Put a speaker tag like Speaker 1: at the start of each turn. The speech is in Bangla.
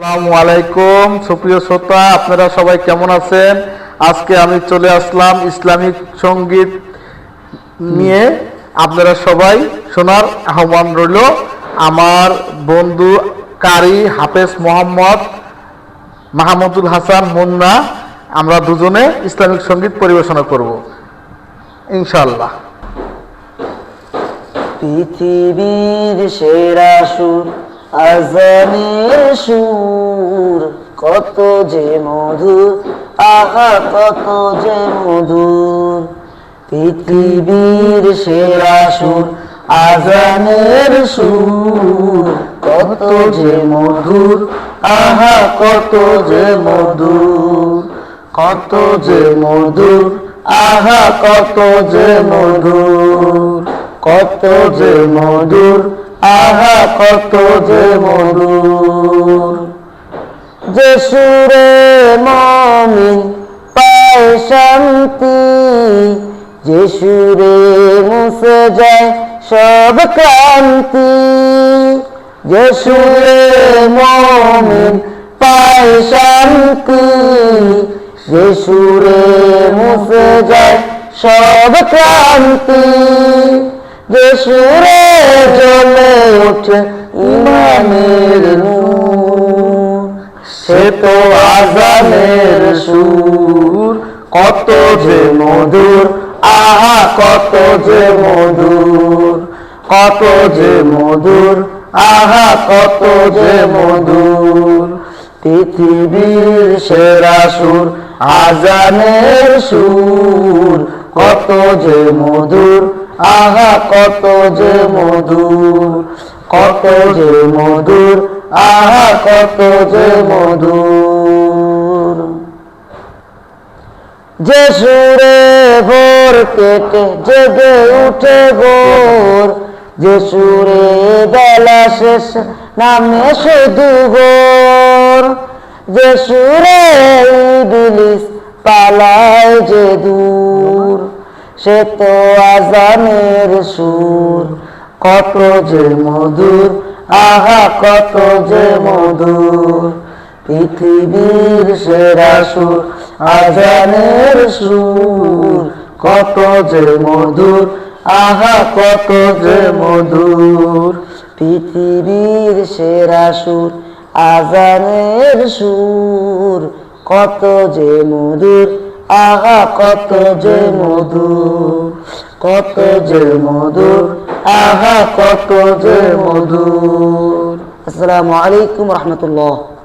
Speaker 1: আসসালামু আলাইকুম, সুপ্রিয় শ্রোতা, আপনারা সবাই কেমন আছেন? আজকে আমি চলে আসলাম ইসলামিক সংগীত নিয়ে। আপনারা সবাই শোনার আহ্বান রইল। আমার বন্ধু কারি হাফেজ মোহাম্মদ মাহমুদুল হাসান মুন্না, আমরা দুজনে ইসলামিক সংগীত পরিবেশনা করব, ইনশাআল্লাহ।
Speaker 2: পৃথিবীর সেরা সুর আজানের সুর কত যে মধুর, আহা, কত যে মধুর। পৃথিবীর সেরা সুর, আজানের সুর কত যে মধুর, আহা, কত যে মধুর। কত যে মধুর, আহা, কত যে মধুর। কত যে মধুর, আহা, কত যে মধুর। যে সুরে মমিন পায় শান্তি, যে সুরে মুছে যায় সব ক্রান্তি যে সুরে মমিন পায় শান্তি, যে সুরে মুছে যায় সব ক্রান্তি যে সুরে জ্বলে ওঠে ইমানের নূর, সে তো আজানের সুর। কত যে মধুর, আহা, কত যে মধুর। কত যে মধুর, আহা, কত যে মধুর। পৃথিবীর সেরা সুর, আজানের সুর। কত যে মধুর আহা, কত যে মধুর, কত যে মধুর, আহা, কত যে মধুর। যে সুরে ভোর কেটে জেগে উঠে ভোর, যে সুরে বেলা শেষ নামে শুধু গোর যে সুরে ইবলিস পালায় যে দূর। সে তো আজানের সুর, কত যে মধুর, আহা, কত যে মধুর। পৃথিবীর সেরা সুর, আজানের সুর, কত যে মধুর, আহা, কত যে মধুর। পৃথিবীর সেরা সুর, আজানের সুর, কত যে মধুর আহা কত যে মধু কত যে মধু আহা কত যে মধু আসসালামু আলাইকুম রহমতুল্লাহ।